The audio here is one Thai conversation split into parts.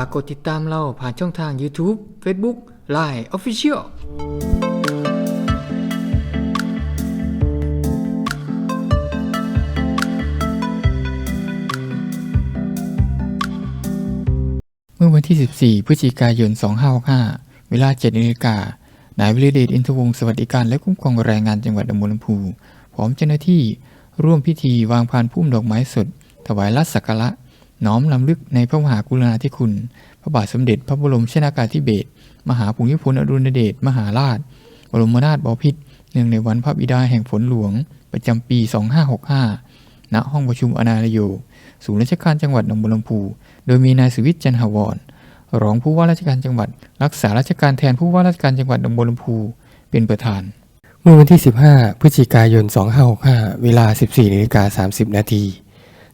ฝากกดติดตามเราผ่านช่องทาง YouTube Facebook Line Official เมื่อวันที่ 14 พฤศจิกายน 2565 เวลา 7นาฬิกานายวิริเดชอินทวงศ์สวัสดิการและคุ้มครองแรงงานจังหวัดองบัวลพูพร้อมเจ้าหน้าที่ร่วมพิธีวางพานพุ่มดอกไม้สด ถวายรัสักกระ น้อมลำลึกในพระมหากรุณาธิคุณ พระบาทสมเด็จพระบรมชนากาธิเบศรมหาภูมิพลอดุลยเดชมหาราช บรมนาถบพิตรเนื่องในวันพระบิดาแห่งฝนหลวง ประจำปี 2565 ณ ห้องประชุมอนาลโย ศูนย์ราชการจังหวัดหนองบัวลำพู โดยมีนายสุวิทย์จันหวรรองผู้ว่าราชการจังหวัด รักษาราชการแทนผู้ว่าราชการจังหวัดหนองบัวลำพู เป็นประธาน เมื่อวันที่ 15 พฤศจิกายน 2565 เวลา 14นาฬิกา30 นาที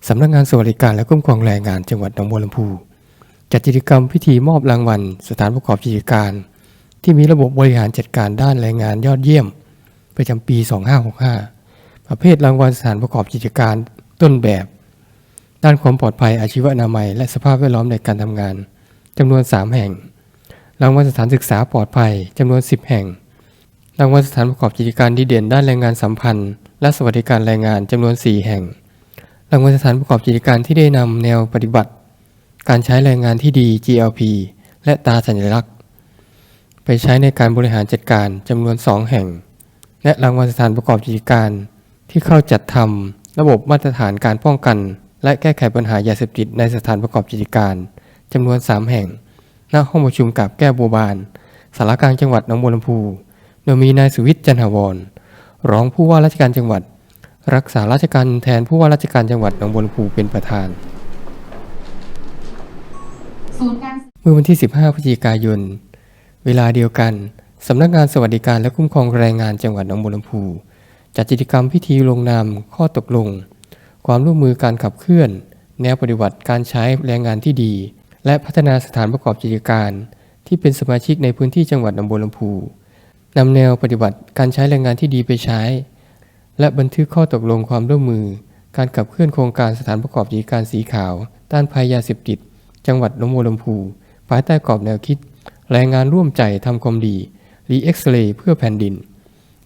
สำนักงานสวัสดิการและคุ้มครองแรงงานจังหวัดหนองบัวลำพู จัดกิจกรรมพิธีมอบรางวัล สถานประกอบกิจการ ที่มีระบบบริหารจัดการด้านแรงงานยอดเยี่ยม ประจำปี 2565 ประเภทรางวัลสถานประกอบกิจการต้นแบบ ด้านความปลอดภัยอาชีวนามัย และสภาพแวดล้อมในการทำงานจำนวน 3 แห่ง รางวัลสถานศึกษาปลอดภัยจำนวน 10 แห่ง รางวัลสถานประกอบกิจการดีเด่นด้านแรงงานสัมพันธ์ และสวัสดิการแรงงานจำนวน 4 แห่ง รางวัลสถานประกอบกิจการที่ได้นำแนวปฏิบัติ การใช้แรงงานที่ดี GLP และตาสัญลักษณ์ ไปใช้ในการบริหารจัดการจำนวน 2 แห่ง และรางวัลสถานประกอบกิจการที่เข้าจัดทำระบบมาตรฐานการป้องกัน และแก้ไขปัญหายาเสพติดในสถานประกอบกิจการจำนวน 3 แห่ง ณ ห้องประชุมกับแก้วบัวบาน สารกลางจังหวัดหนองบัวลำพู โดยมีนายสุวิทย์จันหวร รองผู้ว่าราชการจังหวัด รักษาราชการแทนผู้ว่าราชการจังหวัดหนองบัวลำพูเป็นประธาน ศูนย์การเมื่อวันที่ 15พฤศจิกายน เวลาเดียวกันสำนักงานสวัสดิการและคุ้มครองแรงงานจังหวัดหนองบัวลำพูจัดกิจกรรมพิธีลงนามข้อตกลง ความร่วมมือการขับเคลื่อน แนวปฏิบัติการใช้แรงงานที่ดี และพัฒนาสถานประกอบกิจการ ที่เป็นสมาชิกในพื้นที่จังหวัดหนองบัวลำพูนำแนวปฏิบัติการใช้แรงงานที่ดีไปใช้ และบันทึกข้อตกลงความร่วมมือ การขับเคลื่อนโครงการสถานประกอบกิจการสีขาว ต้านภัยยาเสพติด จังหวัดหนองบัวลำพู ภายใต้กรอบแนวคิด แรงงานร่วมใจทำความดี รีเอ็กซ์เรย์เพื่อแผ่นดิน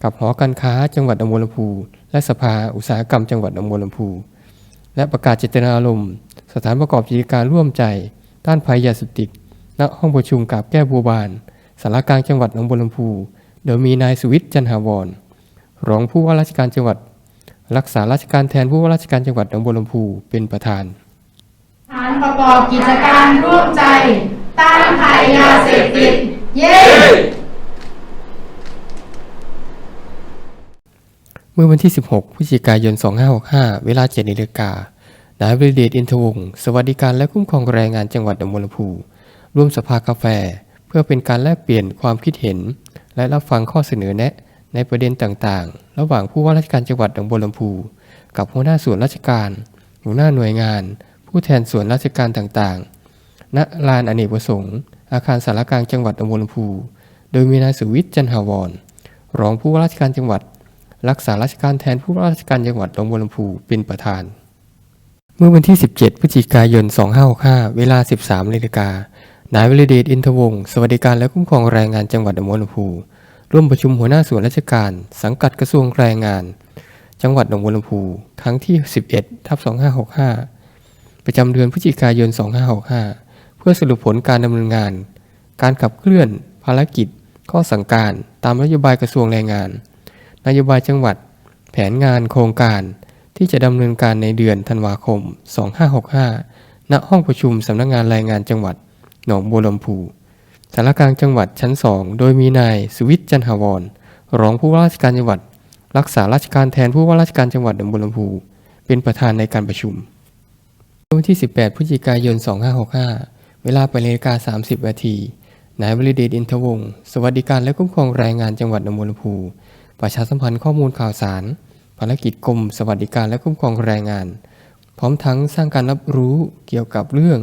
กับหอการค้าจังหวัดหนองบัวลำพู และสภาอุตสาหกรรมจังหวัดหนองบัวลำพู และประกาศเจตนารมณ์สถานประกอบกิจการร่วมใจ ต้านภัยยาเสพติดณห้องประชุมกับแก้วบัวบานสารกลางจังหวัดหนองบัวลำพู โดยมีนายสุวิทย์จันหาวร รองผู้ว่าราชการจังหวัด รักษาราชการแทนผู้ว่าราชการจังหวัดหนองบัวลำพูเป็นประธานฐานประกอบกิจการร่วมใจต้านภัยยาเสพติด เย้เมื่อวันที่ 16 พฤศจิกายน 2565 เวลา7นาฬิกานายบริเดชอินทวงศ์สวัสดิการและคุ้มครองแรงงานจังหวัดหนองบัวลำพูร่วมสภากาแฟ เพื่อเป็นการแลกเปลี่ยนความคิดเห็น และรับฟังข้อเสนอแนะ ในประเด็นต่างๆ ระหว่างผู้ว่าราชการจังหวัดหนองบัวลำพูกับหัวหน้าส่วนราชการ หัวหน้าหน่วยงาน ผู้แทนส่วนราชการต่างๆ ณ ลานอเนกประสงค์ อาคารสารกลางจังหวัดหนองบัวลำพู โดยมีนายสุวิทย์จันหาวร รองผู้ว่าราชการจังหวัด รักษาราชการแทนผู้ว่าราชการจังหวัดหนองบัวลำพูเป็นประธาน เมื่อวันที่ 17 พฤศจิกายน 2565 เวลา 13นาฬิกา นายวิรเดชอินทวงศ์สวัสดิการและคุ้มครองแรงงานจังหวัดหนองบัวลำพู ร่วมประชุมหัวหน้าส่วนราชการ สังกัดกระทรวงแรงงาน จังหวัดหนองบัวลำพูครั้งที่ 11ทับ2565 ประจำเดือนพฤศจิกายน 2565 เพื่อสรุปผลการดำเนินงาน การขับเคลื่อน ภารกิจ ข้อสั่งการตามนโยบายกระทรวงแรงงาน นโยบายจังหวัด แผนงานโครงการที่จะดำเนินการในเดือนธันวาคม 2565 ณ ห้องประชุมสำนักงานแรงงานจังหวัด หนองบัวลำพู สารกลางจังหวัดชั้น2โดยมีนายสุวิทย์จันหวรรองผู้ว่าราชการจังหวัด รักษาราชการแทนผู้ว่าราชการจังหวัดหนองบัวลำพูเป็นประธานในการประชุมวันที่ 18 พฤศจิกายน 2565 เวลา8นาฬิกา30นาทีนายบริเดชอินทวงศ์สวัสดิการและคุ้มครองแรงงานจังหวัดหนองบัวลำพูประชาสัมพันธ์ข้อมูลข่าวสาร ภารกิจกรมสวัสดิการและคุ้มครองแรงงาน พร้อมทั้งสร้างการรับรู้เกี่ยวกับเรื่อง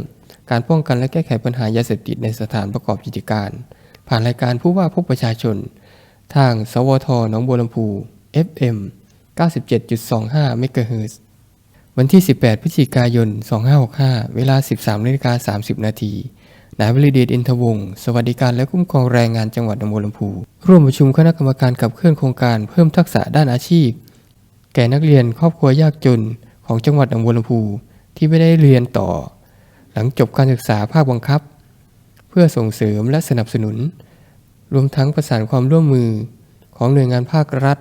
การป้องกันและแก้ไขปัญหายาเสพติดในสถานประกอบกิจการ ผ่านรายการผู้ว่าพบประชาชน ทาง สวทหนองบัวลำพู FM 97.25เมกะเฮิรตซ์วันที่ 18 พฤศจิกายน 2565 เวลา 13นาฬิกา30 นาทีนายบริเดชอินทวงศ์สวัสดิการและคุ้มครองแรงงานจังหวัดหนองบัวลำพู ร่วมประชุมคณะกรรมการขับเคลื่อนโครงการเพิ่มทักษะด้านอาชีพ แก่นักเรียนครอบครัวยากจนของจังหวัดหนองบัวลำพูที่ไม่ได้เรียนต่อ หลังจบการศึกษาภาคบังคับ เพื่อส่งเสริมและสนับสนุน รวมทั้งประสานความร่วมมือของหน่วยงานภาครัฐ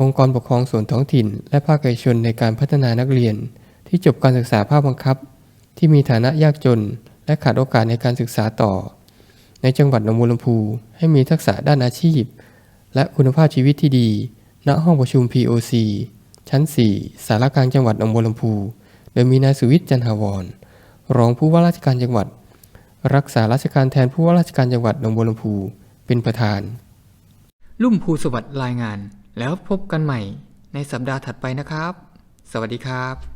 องค์กรปกครองส่วนท้องถิ่น และภาคเอกชนในการพัฒนานักเรียน ที่จบการศึกษาภาคบังคับ ที่มีฐานะยากจน และขาดโอกาสในการศึกษาต่อ ในจังหวัดหนองบัวลำพูให้มีทักษะด้านอาชีพ และคุณภาพชีวิตที่ดี ณห้องประชุม POC ชั้น 4 สารกลางจังหวัดหนองบัวลำพู โดยมีนายสุวิทย์จันทาวร รองผู้ว่าราชการจังหวัด รักษาราชการแทนผู้ว่าราชการจังหวัดหนองบัวลำพูเป็นประธาน ลุ่มภูสวัสดิ์รายงาน แล้วพบกันใหม่ในสัปดาห์ถัดไปนะครับ สวัสดีครับ